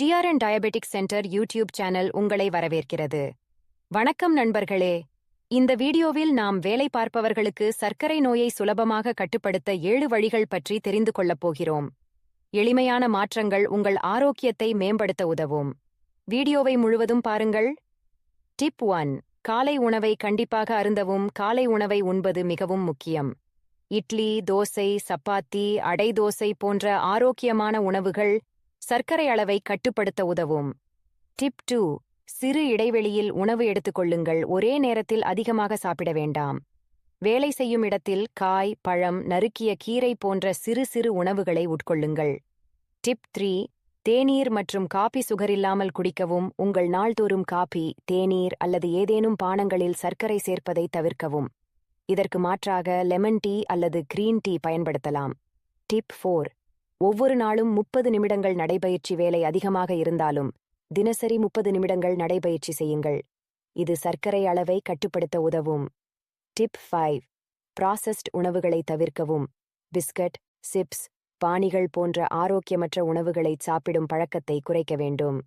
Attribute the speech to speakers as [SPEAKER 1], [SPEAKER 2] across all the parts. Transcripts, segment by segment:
[SPEAKER 1] GRN diabetic centre YouTube channel உங்களை வரவேற்கிறது. வணக்கம் நண்பர்களே. இந்த வீடியோவில் நாம் வேலை பார்ப்பவர்களுக்கு சர்க்கரை நோயை சுலபமாக கட்டுப்படுத்த ஏழு வழிகள் பற்றி தெரிந்து கொள்ளப் போகிறோம். எளிமையான மாற்றங்கள் உங்கள் ஆரோக்கியத்தை மேம்படுத்த உதவும். வீடியோவை முழுவதும் பாருங்கள். டிப் ஒன் காலை உணவை கண்டிப்பாக அருந்தவும் காலை உணவை உண்பது மிகவும் முக்கியம். இட்லி தோசை சப்பாத்தி அடை தோசை போன்ற ஆரோக்கியமான உணவுகள் சர்க்கரை அளவை கட்டுப்படுத்த உதவும். டிப் டூ சிறு இடைவெளியில் உணவு எடுத்துக்கொள்ளுங்கள். ஒரே நேரத்தில் அதிகமாக சாப்பிட வேண்டாம். வேலை செய்யும் இடத்தில் காய் பழம் நறுக்கிய கீரை போன்ற சிறு சிறு உணவுகளை உட்கொள்ளுங்கள். டிப் த்ரீ தேநீர் மற்றும் காபி சுகரில்லாமல் குடிக்கவும். உங்கள் நாள்தோறும் காபி தேநீர் அல்லது ஏதேனும் பானங்களில் சர்க்கரை சேர்ப்பதை தவிர்க்கவும். இதற்கு மாற்றாக லெமன் டீ அல்லது கிரீன் டீ பயன்படுத்தலாம். டிப் ஃபோர் ஒவ்வொரு நாளும் முப்பது நிமிடங்கள் நடைபயிற்சி வேலை அதிகமாக இருந்தாலும் தினசரி முப்பது நிமிடங்கள் நடைபயிற்சி செய்யுங்கள். இது சர்க்கரை அளவை கட்டுப்படுத்த உதவும். டிப் ஃபைவ் ப்ராசஸ்ட் உணவுகளை தவிர்க்கவும். பிஸ்கட் சிப்ஸ் பாணிகள் போன்ற ஆரோக்கியமற்ற உணவுகளை சாப்பிடும் பழக்கத்தை குறைக்க வேண்டும்.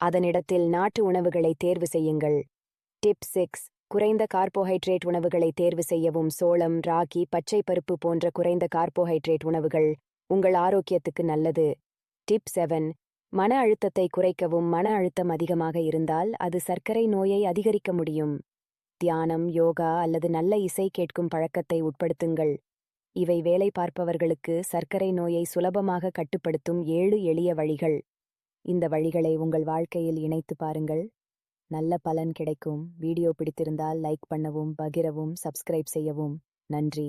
[SPEAKER 1] அதனிடத்தில் நாட்டு உணவுகளை தேர்வு செய்யுங்கள். டிப் சிக்ஸ் குறைந்த கார்போஹைட்ரேட் உணவுகளை தேர்வு செய்யவும் சோளம் ராகி பச்சை பருப்பு போன்ற குறைந்த கார்போஹைட்ரேட் உணவுகள் உங்கள் ஆரோக்கியத்துக்கு நல்லது. டிப் செவன் மன அழுத்தத்தை குறைக்கவும் மன அழுத்தம் அதிகமாக இருந்தால் அது சர்க்கரை நோயை அதிகரிக்க முடியும். தியானம் யோகா அல்லது நல்ல இசை கேட்கும் பழக்கத்தை உட்படுத்துங்கள். இவை வேலை பார்ப்பவர்களுக்கு சர்க்கரை நோயை சுலபமாக கட்டுப்படுத்தும் ஏழு எளிய வழிகள். இந்த வழிகளை உங்கள் வாழ்க்கையில் இணைத்து பாருங்கள். நல்ல பலன் கிடைக்கும். வீடியோ பிடித்திருந்தால் லைக் பண்ணவும் பகிரவும் சப்ஸ்கிரைப் செய்யவும். நன்றி.